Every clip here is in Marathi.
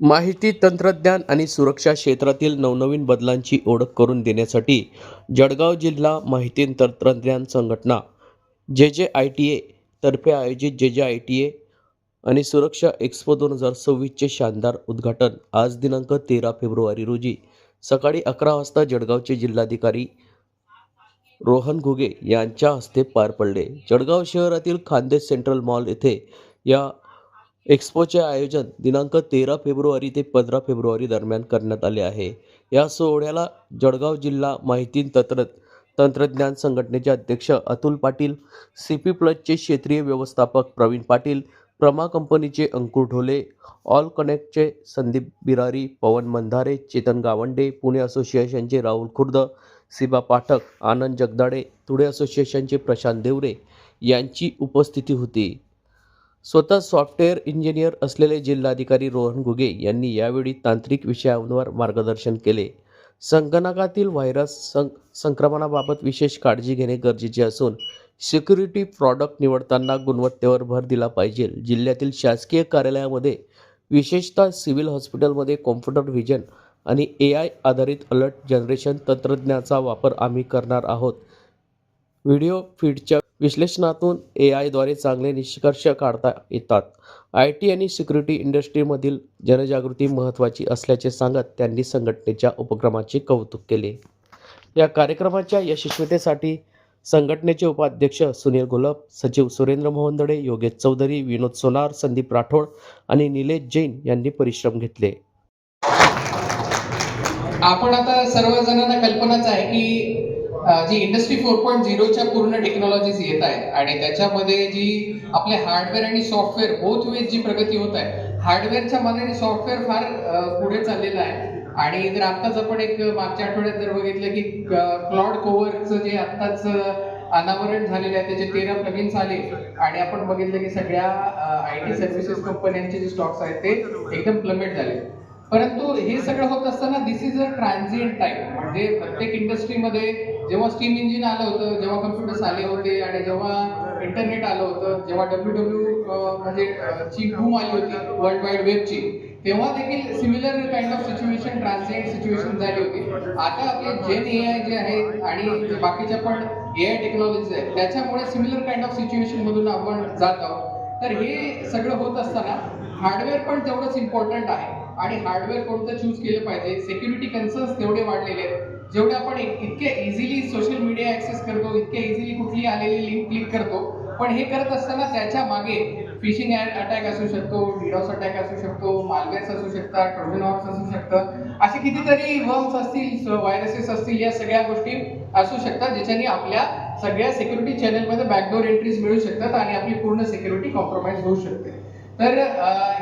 माहिती तंत्रज्ञान आणि सुरक्षा क्षेत्रातील नवनवीन बदलांची ओळख करून देण्यासाठी जळगाव जिल्हा माहिती तंत्रज्ञान संघटना जे जे आय टी ए तर्फे आयोजित जे जे आय टी ए आणि सुरक्षा एक्स्पो दोन हजार सव्वीसचे शानदार उद्घाटन आज दिनांक तेरा फेब्रुवारी रोजी सकाळी अकरा वाजता जळगावचे जिल्हाधिकारी रोहन घुगे यांच्या हस्ते पार पडले. जळगाव शहरातील खानदेश सेंट्रल मॉल येथे या एक्स्पोचे आयोजन दिनांक तेरा फेब्रुवारी ते पंधरा फेब्रुवारी दरम्यान करण्यात आले आहे. या सोहळ्याला जळगाव जिल्हा माहिती तंत्र तंत्रज्ञान संघटनेचे अध्यक्ष अतुल पाटील सी पी प्लसचे क्षेत्रीय व्यवस्थापक प्रवीण पाटील प्रमा कंपनीचे अंकुर ढोले ऑल कनेक्टचे संदीप बिरारी पवन मंधारे चेतन गावंडे पुणे असोसिएशनचे राहुल खुर्द सिबा पाठक आनंद जगदाडे धुळे असोसिएशनचे प्रशांत देवरे यांची उपस्थिती होती. स्वतः सॉफ्टवेअर इंजिनियर असलेले जिल्हाधिकारी रोहन घुगे यांनी यावेळी तांत्रिक विषयांवर मार्गदर्शन केले. संगणकातील व्हायरस सं संक्रमणाबाबत विशेष काळजी घेणे गरजेचे असून सिक्युरिटी प्रॉडक्ट निवडताना गुणवत्तेवर भर दिला पाहिजे. जिल्ह्यातील शासकीय कार्यालयामध्ये विशेषतः सिव्हिल हॉस्पिटलमध्ये कॉम्प्युटर व्हिजन आणि ए आय आधारित अलर्ट जनरेशन तंत्रज्ञानाचा वापर आम्ही करणार आहोत. व्हिडिओ फीडच्या विश्लेषणातून ए आयद्वारे चांगले निष्कर्ष काढता येतात. आय टी आणि सिक्युरिटी इंडस्ट्रीमधील जनजागृती महत्त्वाची असल्याचे सांगत त्यांनी संघटनेच्या उपक्रमाचे कौतुक केले. या कार्यक्रमाच्या यशस्वीतेसाठी संघटनेचे उपाध्यक्ष सुनील गुलाब सचिव सुरेंद्र मोहनदडे योगेश चौधरी विनोद सोनार संदीप राठोड आणि निलेश जैन यांनी परिश्रम घेतले. आपण आता सर्वजणांना कल्पनाच आहे की जी इंडस्ट्री फोर पॉईंट झिरोच्या पूर्ण टेक्नॉलॉजीज येत आहेत आणि त्याच्यामध्ये जी आपले हार्डवेअर आणि सॉफ्टवेअर बोथ वेज जी प्रगती होत आहे हार्डवेअरच्या मानाने सॉफ्टवेअर फार पुढे चाललेलं आहे. आणि जर आत्ताच आपण एक मागच्या आठवड्यात जर बघितलं की क्लॉड कोवरचं जे आत्ताच अनावरण झालेलं आहे त्याचे तेरा प्लगिन्स आले. आणि आपण बघितलं की सगळ्या आय टी सर्व्हिसेस कंपन्यांचे जे स्टॉक्स आहेत ते एकदम प्लमेट झाले. परंतु हे सगळं होत असताना this is a transient time म्हणजे प्रत्येक इंडस्ट्रीमध्ये जेव्हा स्टीम इंजिन आलं होतं जेव्हा कम्प्युटर्स आले होते आणि जेव्हा इंटरनेट आलं होतं जेव्हा डब्ल्यू डब्ल्यू म्हणजे ची बूम आली होती वर्ल्ड वाईड वेबची तेव्हा देखील similar kind of situation translate situation झाली होती. आता आपले जेन ए आय जे आहे आणि बाकीच्या पण ए आय टेक्नॉलॉजीज आहेत त्याच्यामुळे सिमिलर काइंड ऑफ सिच्युएशन मधून आपण जात आहोत. तर हे सगळं होत असताना हार्डवेअर पण तेवढंच इम्पॉर्टंट आहे. आणि हार्डवेअर कोणतं चूज केलं पाहिजे? सिक्युरिटी कन्सर्न्स तेवढे वाढलेले आहेत. जेवढे आपण इतके इझिली सोशल मीडिया ऍक्सेस करतो इतके इझिली कुठली आलेली लिंक क्लिक करतो पण हे करत असताना त्याच्यामागे फिशिंग अटॅक असू शकतो डिडॉस अटॅक असू शकतो मालवेअर्स असू शकतात ट्रोजन हॉर्स असू शकतं असे कितीतरी वर्म्स असतील व्हायरसेस असतील या सगळ्या गोष्टी असू शकतात ज्याच्याने आपल्या सगळ्या सिक्युरिटी चॅनलमध्ये बॅकडोर एंट्रीज मिळू शकतात आणि आपली पूर्ण सिक्युरिटी कॉम्प्रोमाइज होऊ शकते. तर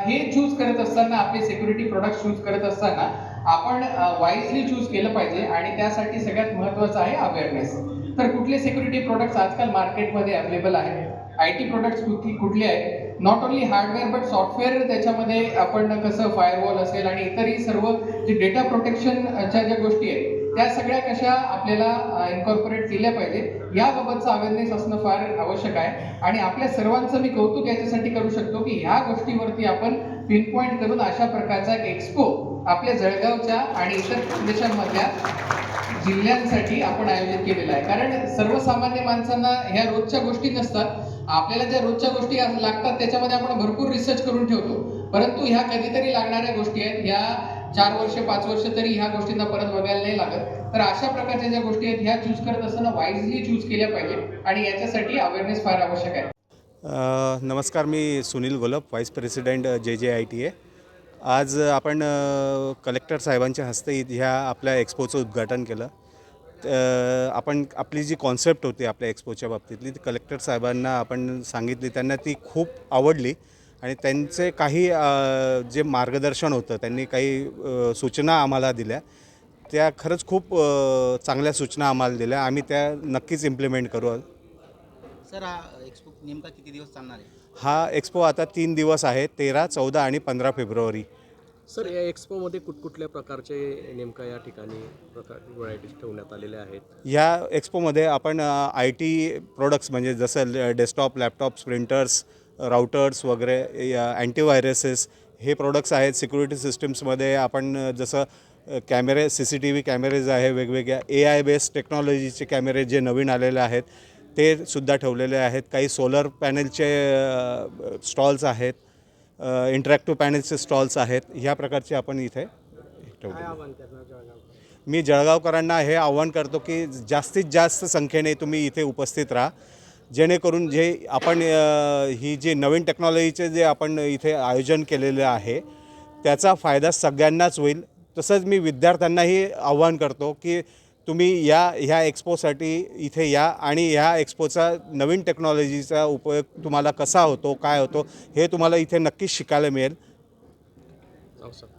हे चूज करत असताना आपले सिक्युरिटी प्रोडक्ट चूज करत असताना आपण वाईजली चूज केलं पाहिजे आणि त्यासाठी सगळ्यात महत्त्वाचं आहे अवेअरनेस तर कुठले सिक्युरिटी प्रोडक्ट्स आजकाल मार्केटमध्ये अवेलेबल आहेत? आय टी प्रोडक्ट्स कुठली कुठले आहेत? Not only hardware but software त्याच्यामध्ये आपण कसं फायरवॉल असेल आणि इतरही सर्व जे डेटा प्रोटेक्शनच्या ज्या गोष्टी आहेत त्या सगळ्या कशा आपल्याला इन्कॉर्पोरेट केल्या पाहिजेत याबाबतचं अवेअरनेस असणं फार आवश्यक आहे. आणि आपल्या सर्वांचं मी कौतुक याच्यासाठी करू शकतो की ह्या गोष्टीवरती आपण पिन पॉईंट करून अशा प्रकारचा एक एक्सपो आपल्या जळगावच्या आणि इतर प्रदेशांमधल्या जिल्ह्यांसाठी आपण आयोजित केलेला आहे. कारण सर्वसामान्य माणसांना ह्या रोजच्या गोष्टी नसतात. आपल्याला ज्या रोजच्या गोष्टी लागतात त्याच्यामध्ये आपण भरपूर रिसर्च करून ठेवतो. परंतु ह्या कधीतरी लागणाऱ्या गोष्टी आहेत. ह्या चार वर्ष पाच वर्ष तरी ह्या गोष्टींना परत बघायला नाही लागत. तर अशा प्रकारच्या ज्या गोष्टी आहेत ह्या चूज करत असताना वाईजली चूज केल्या पाहिजे आणि याच्यासाठी अवेअरनेस फार आवश्यक आहे. नमस्कार मी Sunil Golap vice president J J I T A आज आपण कलेक्टर साहेबांच्या हस्ते ह्या आपल्या एक्सपोचं उद्घाटन केलं. आपण आपली जी कॉन्सेप्ट होती आपल्या एक्सपोच्या बाबतीतली ती कलेक्टर साहेबांना आपण सांगितली त्यांना ती खूप आवडली. आणि त्यांचे काही जे मार्गदर्शन होतं त्यांनी काही सूचना आम्हाला दिल्या. त्या खरंच खूप चांगल्या सूचना आम्हाला दिल्या. आम्ही त्या नक्कीच इम्प्लिमेंट करू. सर हा एक्सपो नेमका किती दिवस चालणार आहे? हा एक्सपो आता तीन दिवस आहे तेरा चौदा आणि पंधरा फेब्रुवारी. सर या एक्स्पोमध्ये कुठकुठल्या प्रकारचे नेमका या ठिकाणी प्रकार व्हरायटीज ठेवण्यात आलेल्या आहेत? ह्या एक्सपोमध्ये आपण आय टी प्रोडक्ट्स म्हणजे जसं डेस्कटॉप लॅपटॉप्स प्रिंटर्स राउटर्स वगैरे अँटीव्हायरसेस हे प्रोडक्ट्स आहेत. सिक्युरिटी सिस्टम्समध्ये आपण जसं कॅमेरे C C T V cameras आहे वेगवेगळ्या ए आय बेस्ड टेक्नॉलॉजीचे कॅमेरे जे नवीन आलेले आहेत ते सुद्धा ठेवलेले आहेत. काही सोलर पॅनलचे स्टॉल्स आहेत इंटरॅक्टिव्ह पॅनलचे स्टॉल्स आहेत. ह्या प्रकारचे आपण इथे ठेवले मी जळगावकरांना हे आव्हान करतो की जास्तीत जास्त संख्येने तुम्ही इथे उपस्थित राहा. जेणेकरून जे आपण ही जी नवीन टेक्नॉलॉजीचे जे आपण इथे आयोजन केलेलं आहे त्याचा फायदा सगळ्यांनाच होईल तसंच मी विद्यार्थ्यांनाही आव्हान करतो की तुम्ही या ह्या एक्सपोसाठी इथे या आणि ह्या एक्सपोचा नवीन टेक्नॉलॉजीचा उपयोग तुम्हाला कसा होतो काय होतो हे तुम्हाला इथे नक्कीच शिकायला मिळेल हो, नाव सांग.